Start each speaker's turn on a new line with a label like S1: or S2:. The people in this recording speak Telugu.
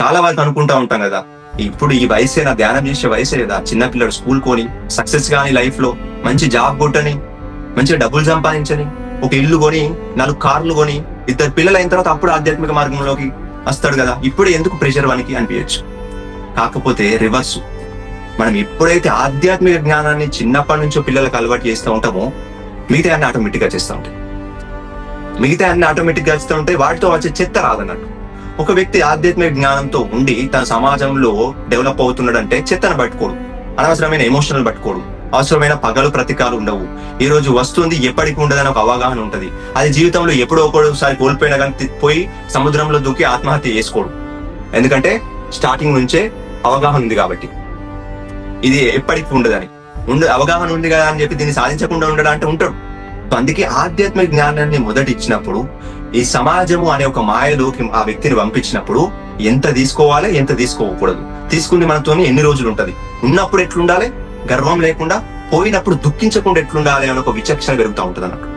S1: చాలా వరకు అనుకుంటా ఉంటాం కదా. ఇప్పుడు ఈ వయసే నా ధ్యానం చేసే వయసే కదా. చిన్నపిల్లడు స్కూల్ కొని సక్సెస్ కానీ లైఫ్లో మంచి జాబ్ కొట్టని మంచిగా డబ్బులు సంపాదించని ఒక ఇల్లు కొని నాలుగు కార్లు కొని ఇద్దరు పిల్లలు అయిన తర్వాత అప్పుడు ఆధ్యాత్మిక మార్గంలోకి వస్తాడు కదా. ఇప్పుడు ఎందుకు ప్రెషర్ వానికి అనిపించచ్చు? కాకపోతే రివర్స్ మనం ఎప్పుడైతే ఆధ్యాత్మిక జ్ఞానాన్ని చిన్నప్పటి నుంచో పిల్లలకు అలవాటు చేస్తూ ఉంటామో మిగతా అన్ని ఆటోమేటిక్గా చేస్తూ ఉంటాయి. మిగతా అన్ని ఆటోమేటిక్గా చేస్తూ ఉంటాయి వాటితో వచ్చే చెత్త రాదన్నట్టు. ఒక వ్యక్తి ఆధ్యాత్మిక జ్ఞానంతో ఉండి తన సమాజంలో డెవలప్ అవుతున్నాడంటే చెత్తను పట్టుకోడు. అనవసరమైన ఎమోషనల్ పట్టుకోడు. అవసరమైన పగలు ప్రతీకాలు ఉండవు. ఈ రోజు వస్తుంది ఎప్పటికి ఉండదని ఒక అవగాహన ఉంటది. అది జీవితంలో ఎప్పుడో ఒకసారి కోల్పోయినా కానీ పోయి సముద్రంలో దూకి ఆత్మహత్య చేసుకోడు. ఎందుకంటే స్టార్టింగ్ నుంచే అవగాహన ఉంది కాబట్టి. ఇది ఎప్పటికి ఉండదని. ఉండ అవగాహన ఉంది కదా అని చెప్పి దీన్ని సాధించకుండా ఉండడం అంటే ఉంటాడు. అందుకే ఆధ్యాత్మిక జ్ఞానాన్ని మొదటి ఇచ్చినప్పుడు ఈ సమాజము అనే ఒక మాయలోకి ఆ వ్యక్తిని పంపించినప్పుడు ఎంత తీసుకోవాలి ఎంత తీసుకోకూడదు. తీసుకుంది మనతోని ఎన్ని రోజులు ఉంటది? ఉన్నప్పుడు ఎట్లుండాలి? గర్వం లేకుండా పోయినప్పుడు దుఃఖించకుండా ఎట్లుండాలి అని ఒక విచక్షణ పెరుగుతూ ఉంటది అన్నట్టు